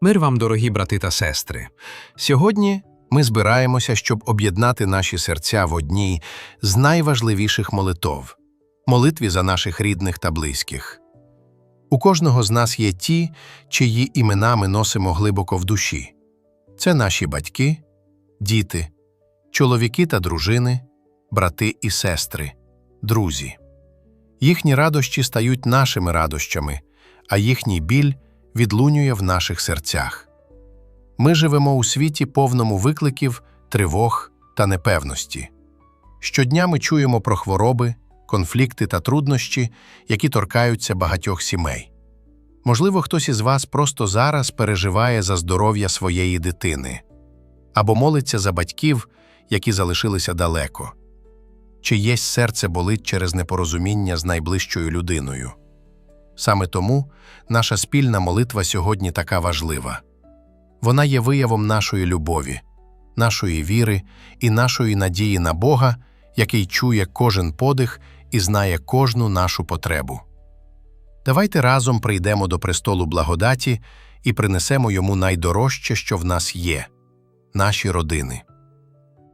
Мир вам, дорогі брати та сестри. Сьогодні ми збираємося, щоб об'єднати наші серця в одній з найважливіших молитов молитві за наших рідних та близьких. У кожного з нас є ті, чиї імена ми носимо глибоко в душі. Це наші батьки, діти, чоловіки та дружини, брати і сестри, друзі. Їхні радощі стають нашими радощами, а їхній біль відлунює в наших серцях. Ми живемо у світі повному викликів, тривог та непевності. Щодня ми чуємо про хвороби, конфлікти та труднощі, які торкаються багатьох сімей. Можливо, хтось із вас просто зараз переживає за здоров'я своєї дитини або молиться за батьків, які залишилися далеко. Чиєсь серце болить через непорозуміння з найближчою людиною. Саме тому наша спільна молитва сьогодні така важлива. Вона є виявом нашої любові, нашої віри і нашої надії на Бога, який чує кожен подих і знає кожну нашу потребу. Давайте разом прийдемо до престолу благодаті і принесемо йому найдорожче, що в нас є наші родини.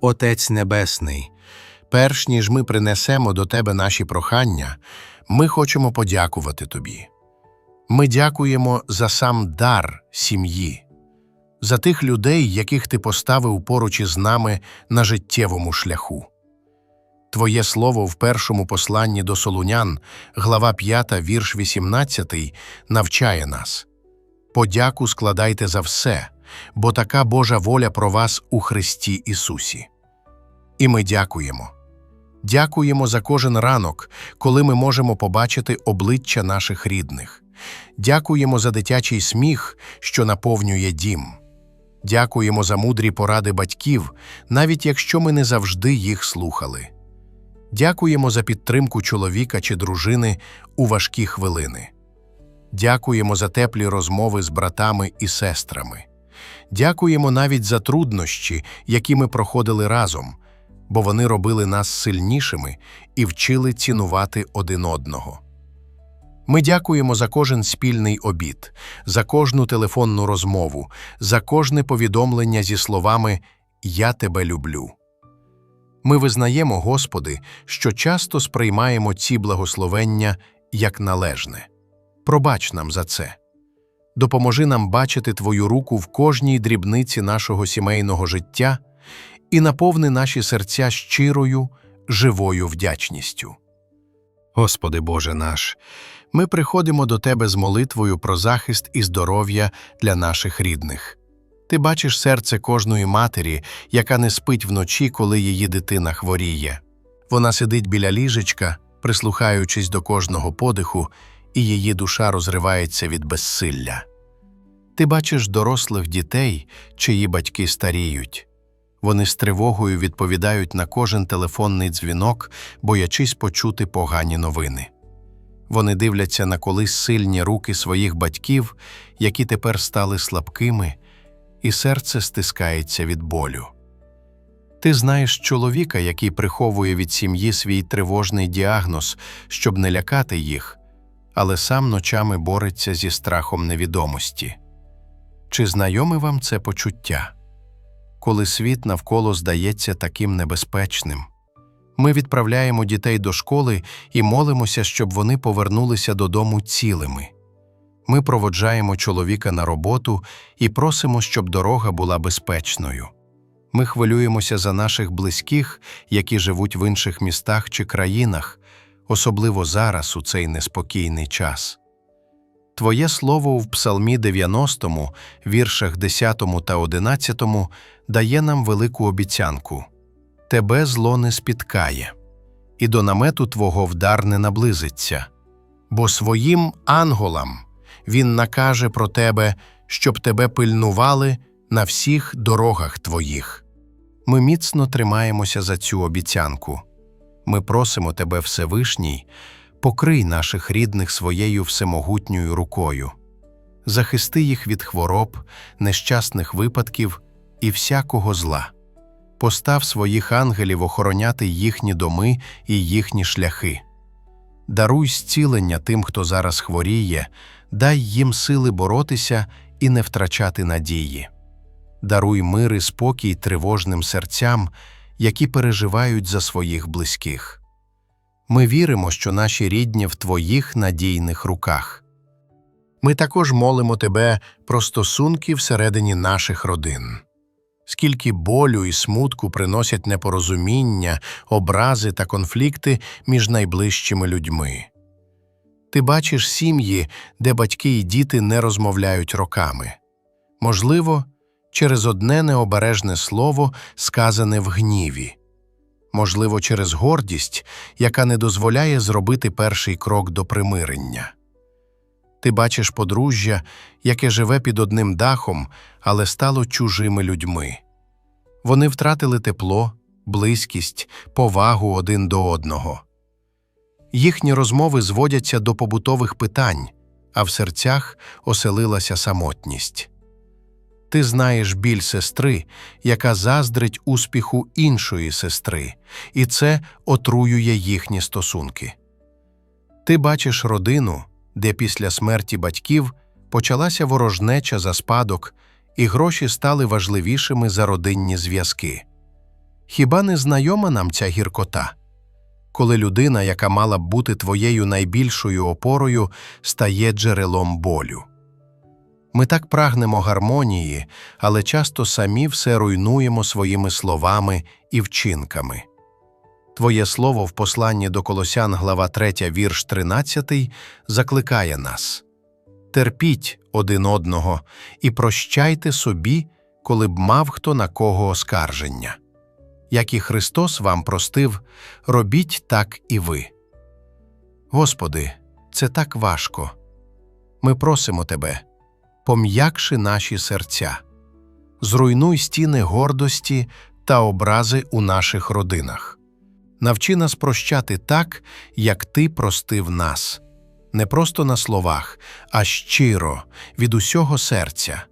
Отець Небесний, перш ніж ми принесемо до Тебе наші прохання, ми хочемо подякувати Тобі. Ми дякуємо за сам дар сім'ї, за тих людей, яких ти поставив поруч із нами на життєвому шляху. Твоє слово в першому посланні до Солунян, глава 5, вірш 18, навчає нас. Подяку складайте за все, бо така Божа воля про вас у Христі Ісусі. І ми дякуємо. Дякуємо за кожен ранок, коли ми можемо побачити обличчя наших рідних. Дякуємо за дитячий сміх, що наповнює дім. Дякуємо за мудрі поради батьків, навіть якщо ми не завжди їх слухали. Дякуємо за підтримку чоловіка чи дружини у важкі хвилини. Дякуємо за теплі розмови з братами і сестрами. Дякуємо навіть за труднощі, які ми проходили разом, бо вони робили нас сильнішими і вчили цінувати один одного. Ми дякуємо за кожен спільний обід, за кожну телефонну розмову, за кожне повідомлення зі словами Я тебе люблю. Ми визнаємо, Господи, що часто сприймаємо ці благословення як належне. Пробач нам за це. Допоможи нам бачити Твою руку в кожній дрібниці нашого сімейного життя і наповни наші серця щирою, живою вдячністю. Господи Боже наш, ми приходимо до Тебе з молитвою про захист і здоров'я для наших рідних. Ти бачиш серце кожної матері, яка не спить вночі, коли її дитина хворіє. Вона сидить біля ліжечка, прислухаючись до кожного подиху, і її душа розривається від безсилля. Ти бачиш дорослих дітей, чиї батьки старіють. Вони з тривогою відповідають на кожен телефонний дзвінок, боячись почути погані новини. Вони дивляться на колись сильні руки своїх батьків, які тепер стали слабкими, і серце стискається від болю. Ти знаєш чоловіка, який приховує від сім'ї свій тривожний діагноз, щоб не лякати їх, але сам ночами бореться зі страхом невідомості. Чи знайоме вам це почуття? Коли світ навколо здається таким небезпечним. Ми відправляємо дітей до школи і молимося, щоб вони повернулися додому цілими. Ми проводжаємо чоловіка на роботу і просимо, щоб дорога була безпечною. Ми хвилюємося за наших близьких, які живуть в інших містах чи країнах, особливо зараз у цей неспокійний час. Твоє слово в Псалмі 90, віршах 10 та 11 дає нам велику обіцянку Тебе зло не спіткає, і до намету Твого вдар не наблизиться, бо своїм анголам він накаже про тебе, щоб тебе пильнували на всіх дорогах Твоїх. Ми міцно тримаємося за цю обіцянку. Ми просимо Тебе, Всевишній, покрий наших рідних своєю всемогутньою рукою, захисти їх від хвороб, нещасних випадків і всякого зла. Постав своїх ангелів охороняти їхні доми і їхні шляхи. Даруй зцілення тим, хто зараз хворіє, дай їм сили боротися і не втрачати надії. Даруй мир і спокій тривожним серцям, які переживають за своїх близьких. Ми віримо, що наші рідні в Твоїх надійних руках. Ми також молимо Тебе про стосунки всередині наших родин. Скільки болю і смутку приносять непорозуміння, образи та конфлікти між найближчими людьми. Ти бачиш сім'ї, де батьки і діти не розмовляють роками. Можливо, через одне необережне слово, сказане в гніві. Можливо, через гордість, яка не дозволяє зробити перший крок до примирення. Ти бачиш подружжя, яке живе під одним дахом, але стало чужими людьми. Вони втратили тепло, близькість, повагу один до одного. Їхні розмови зводяться до побутових питань, а в серцях оселилася самотність. Ти знаєш біль сестри, яка заздрить успіху іншої сестри, і це отруює їхні стосунки. Ти бачиш родину, де після смерті батьків почалася ворожнеча за спадок, і гроші стали важливішими за родинні зв'язки. Хіба не знайома нам ця гіркота? Коли людина, яка мала б бути твоєю найбільшою опорою, стає джерелом болю. Ми так прагнемо гармонії, але часто самі все руйнуємо своїми словами і вчинками. Твоє слово в посланні до Колосян, глава 3, вірш 13, закликає нас терпіть один одного і прощайте собі, коли б мав хто на кого оскарження. Як і Христос вам простив, робіть так і ви. Господи, це так важко. Ми просимо Тебе, пом'якши наші серця, зруйнуй стіни гордості та образи у наших родинах. Навчи нас прощати так, як Ти простив нас, не просто на словах, а щиро, від усього серця.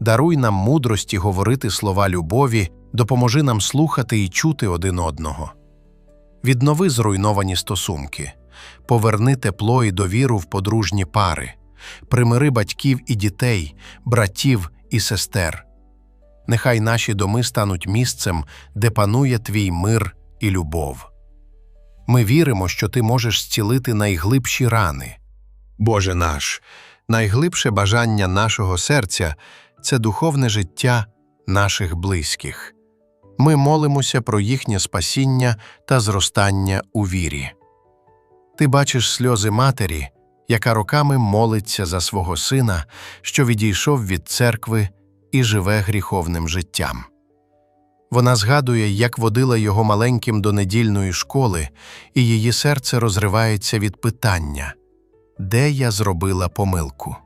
Даруй нам мудрості говорити слова любові, допоможи нам слухати і чути один одного. Віднови зруйновані стосунки, поверни тепло і довіру в подружні пари, примири батьків і дітей, братів і сестер. Нехай наші доми стануть місцем, де панує твій мир і любов. Ми віримо, що ти можеш зцілити найглибші рани. Боже наш, найглибше бажання нашого серця це духовне життя наших близьких. Ми молимося про їхнє спасіння та зростання у вірі. Ти бачиш сльози матері, яка роками молиться за свого сина, що відійшов від церкви і живе гріховним життям. Вона згадує, як водила його маленьким до недільної школи, і її серце розривається від питання де я зробила помилку.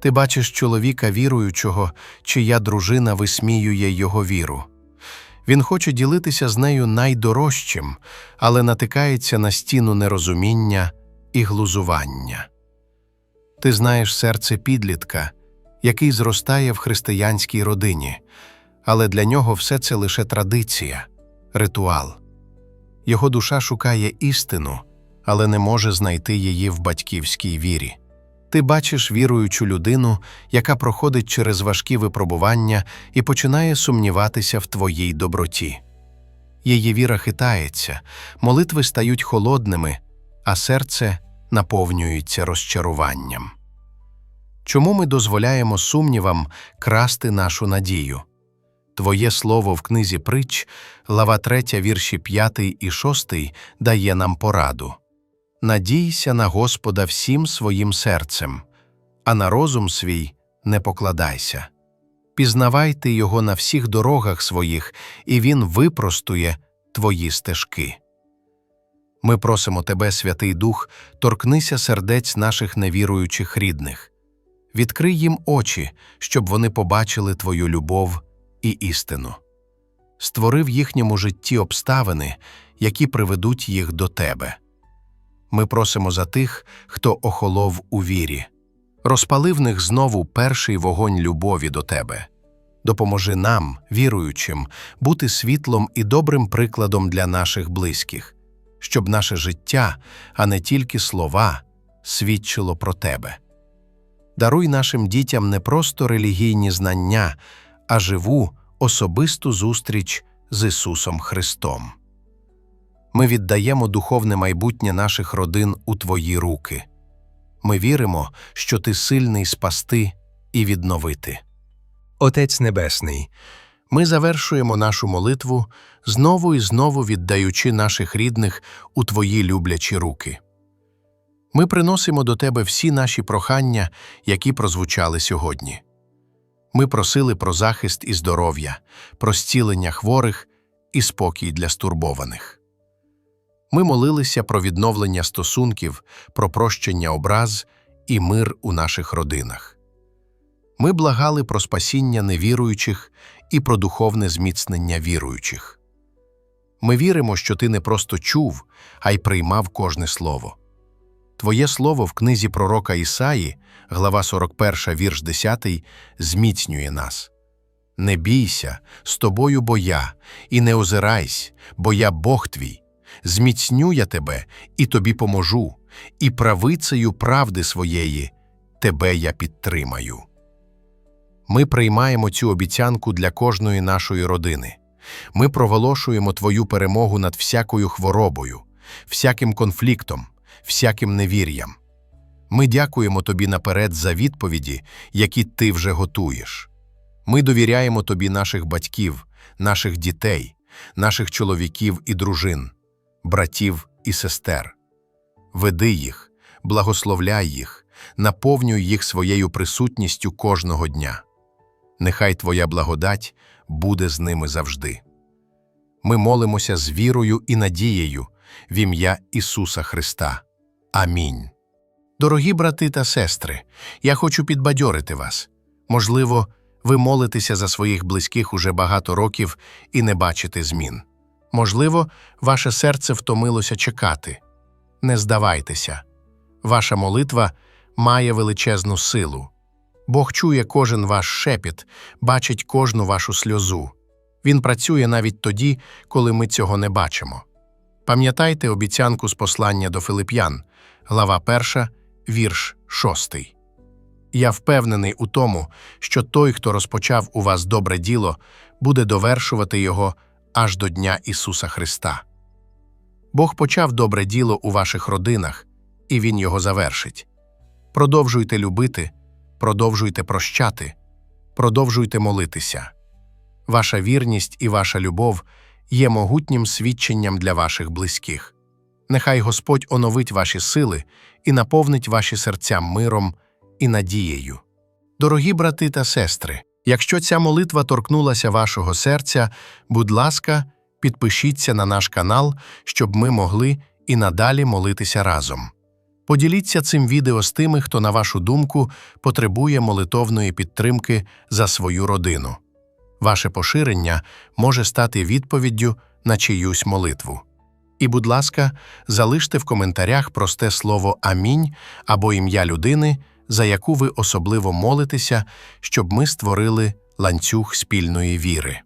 Ти бачиш чоловіка віруючого, чия дружина висміює його віру. Він хоче ділитися з нею найдорожчим, але натикається на стіну нерозуміння і глузування. Ти знаєш серце підлітка, який зростає в християнській родині але для нього все це лише традиція, ритуал. Його душа шукає істину, але не може знайти її в батьківській вірі. Ти бачиш віруючу людину, яка проходить через важкі випробування і починає сумніватися в твоїй доброті. Її віра хитається, молитви стають холодними, а серце наповнюється розчаруванням. Чому ми дозволяємо сумнівам красти нашу надію? Твоє слово в книзі притч, глава 3, вірші 5 і 6 дає нам пораду. Надійся на Господа всім своїм серцем, а на розум свій не покладайся. Пізнавайте його на всіх дорогах своїх, і Він випростує твої стежки. Ми просимо Тебе, Святий Дух, торкнися сердець наших невіруючих рідних, відкрий їм очі, щоб вони побачили Твою любов і істину, створи в їхньому житті обставини, які приведуть їх до тебе. Ми просимо за тих, хто охолов у вірі, розпали в них знову перший вогонь любові до тебе. Допоможи нам, віруючим, бути світлом і добрим прикладом для наших близьких, щоб наше життя, а не тільки слова, свідчило про тебе. Даруй нашим дітям не просто релігійні знання, а живу особисту зустріч з Ісусом Христом. Ми віддаємо духовне майбутнє наших родин у Твої руки. Ми віримо, що Ти сильний спасти і відновити. Отець Небесний, Ми завершуємо нашу молитву, знову і знову віддаючи наших рідних у Твої люблячі руки. Ми приносимо до Тебе всі наші прохання, які прозвучали сьогодні. Ми просили про захист і здоров'я, про зцілення хворих і спокій для стурбованих. Ми молилися про відновлення стосунків, про прощення образ і мир у наших родинах. Ми благали про спасіння невіруючих і про духовне зміцнення віруючих. Ми віримо, що ти не просто чув, а й приймав кожне слово. Твоє слово в книзі пророка Ісаї, глава 41, вірш 10, зміцнює нас. Не бійся, з тобою бо я, і не озирайсь, бо я Бог твій. Зміцню я тебе і тобі поможу, і правицею правди своєї тебе я підтримаю. Ми приймаємо цю обіцянку для кожної нашої родини. Ми проголошуємо Твою перемогу над всякою хворобою, всяким конфліктом, всяким невір'ям. Ми дякуємо Тобі наперед за відповіді, які Ти вже готуєш. Ми довіряємо Тобі наших батьків, наших дітей, наших чоловіків і дружин, братів і сестер. Веди їх, благословляй їх, наповнюй їх своєю присутністю кожного дня. Нехай Твоя благодать буде з ними завжди. Ми молимося з вірою і надією в ім'я Ісуса Христа. Амінь. Дорогі брати та сестри, я хочу підбадьорити вас. Можливо, ви молитеся за своїх близьких уже багато років і не бачите змін. Можливо, ваше серце втомилося чекати. Не здавайтеся. Ваша молитва має величезну силу. Бог чує кожен ваш шепіт, бачить кожну вашу сльозу. Він працює навіть тоді, коли ми цього не бачимо. Пам'ятайте обіцянку з послання до Филип'ян, глава 1, вірш 6. Я впевнений у тому, що той, хто розпочав у вас добре діло, буде довершувати його аж до Дня Ісуса Христа. Бог почав добре діло у ваших родинах, і Він його завершить. Продовжуйте любити, продовжуйте прощати, продовжуйте молитися. Ваша вірність і ваша любов є могутнім свідченням для ваших близьких. Нехай Господь оновить ваші сили і наповнить ваші серця миром і надією. Дорогі брати та сестри, якщо ця молитва торкнулася вашого серця, будь ласка, підпишіться на наш канал, щоб ми могли і надалі молитися разом. Поділіться цим відео з тими, хто, на вашу думку, потребує молитовної підтримки за свою родину. Ваше поширення може стати відповіддю на чиюсь молитву. І, будь ласка, залиште в коментарях просте слово Амінь або ім'я людини, за яку ви особливо молитеся, щоб ми створили ланцюг спільної віри.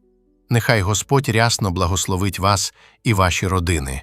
Нехай Господь рясно благословить вас і ваші родини.